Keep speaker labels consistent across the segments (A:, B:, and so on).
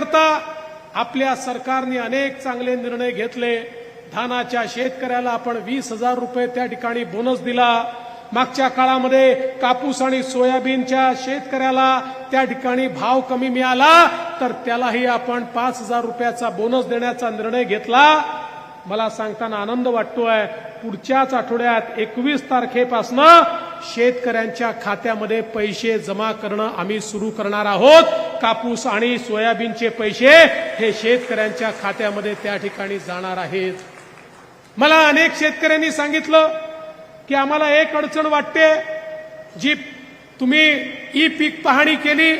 A: करता आपल्या सरकारने अनेक चांगले निर्णय घेतले. धानाच्या शेतकऱ्याला आपण वीस हजार रुपये त्या ठिकाणी बोनस दिला. मागच्या काळामध्ये कापूस आणि सोयाबीनच्या शेतकऱ्याला त्या ठिकाणी भाव कमी मिळाला तर त्यालाही आपण पाच हजार रुपयाचा बोनस देण्याचा निर्णय घेतला. मला सांगताना आनंद वाटतोय पुढच्याच आठवड्यात एकवीस तारखेपासून शेतकऱ्यांच्या खात्यामध्ये पैसे जमा करणं आम्ही सुरू करणार आहोत. कापूस आणि सोयाबीनचे पैसे हे शेतकऱ्यांच्या खात्यामध्ये त्या ठिकाणी जाणार आहेत. मला अनेक शेतकऱ्यांनी सांगितलं की आम्हाला एक अडचण वाटते जी तुम्ही ई पीक पाहणी केली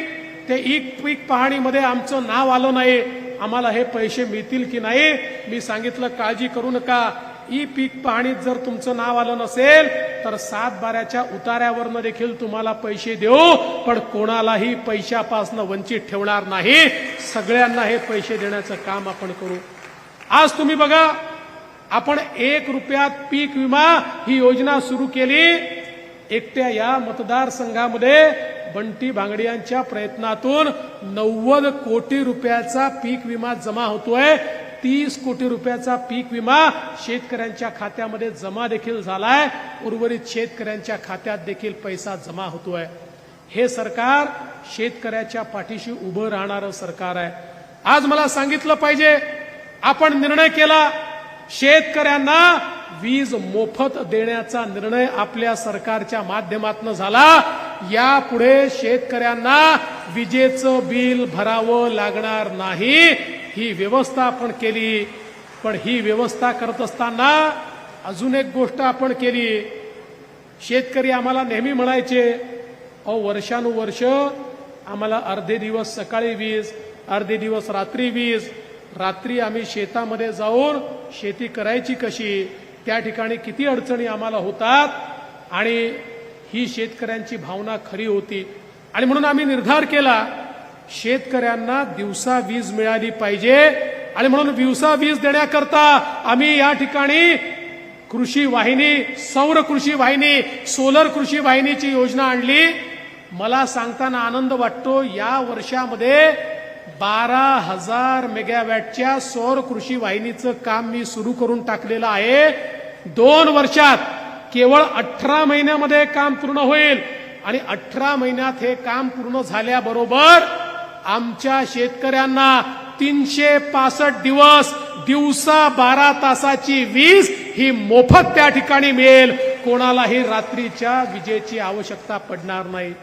A: ते ई पीक पाहणीमध्ये आमचं नाव आलं नाही. आम्हाला हे पैसे मिळतील की नाही मी सांगितलं काळजी करू नका. ई पीक पाहणीत जर तुमचं नाव आलं नसेल तर सात बाऱ्याच्या उतार्यावरनं देखील तुम्हाला पैसे देऊ पण कोणालाही पैशापासनं वंचित ठेवणार नाही. सगळ्यांना हे पैसे देण्याचं काम आपण करू. आज तुम्ही बघा आपण एक रुपयात पीक विमा ही योजना सुरू केली. एकट्या या मतदारसंघामध्ये बंटी भांगडियांच्या प्रयत्नातून नव्वद कोटी रुपयाचा पीक विमा जमा होतोय. तीस कोटी रुपयाचा पीक विमा शेतकऱ्यांच्या खात्यामध्ये जमा देखील झालाय. उर्वरित शेतकऱ्यांच्या खात्यात देखील पैसा जमा होतोय. हे सरकार शेतकऱ्याच्या पाठीशी उभं राहणारं सरकार आहे. आज मला सांगितलं पाहिजे आपण निर्णय केला शेतकऱ्यांना वीज मोफत देण्याचा निर्णय आपल्या सरकारच्या माध्यमातून झाला. यापुढे शेतकऱ्यांना विजेचं बिल भरावं लागणार नाही. ही व्यवस्था आपण केली. पण ही व्यवस्था करत असताना अजून एक गोष्ट आपण केली. शेतकरी आम्हाला नेहमी म्हणायचे अहो वर्षानुवर्ष आम्हाला अर्धे दिवस सकाळी वीज अर्धे दिवस रात्री वीज रात्री आम्ही शेतामध्ये जाऊन शेती करायची कशी? त्या ठिकाणी किती अडचणी आम्हाला होतात आणि ही शेतकऱ्यांची भावना खरी होती. आणि म्हणून आम्ही निर्धार केला शेतकऱ्यांना दिवसा वीज मिळाली पाहिजे. आणि म्हणून दिवसा वीज देण्याकरता आम्ही या ठिकाणी कृषी वाहिनी सौर कृषी वाहिनी सोलर कृषी वाहिनीची योजना आणली. मला सांगताना आनंद वाटतो या वर्षामध्ये बारा हजार मेगावॅटच्या सौर कृषी वाहिनीचं काम मी सुरू करून टाकलेलं आहे. दोन वर्षात केवळ अठरा महिन्यामध्ये काम पूर्ण होईल. आणि अठरा महिन्यात हे काम पूर्ण झाल्याबरोबर आमच्या शेतकऱ्यांना तीनशे पासष्ट दिवस दिवसा बारा तासाची वीज ही मोफत त्या ठिकाणी मिळेल. कोणालाही रात्रीच्या विजेची आवश्यकता पडणार नाही.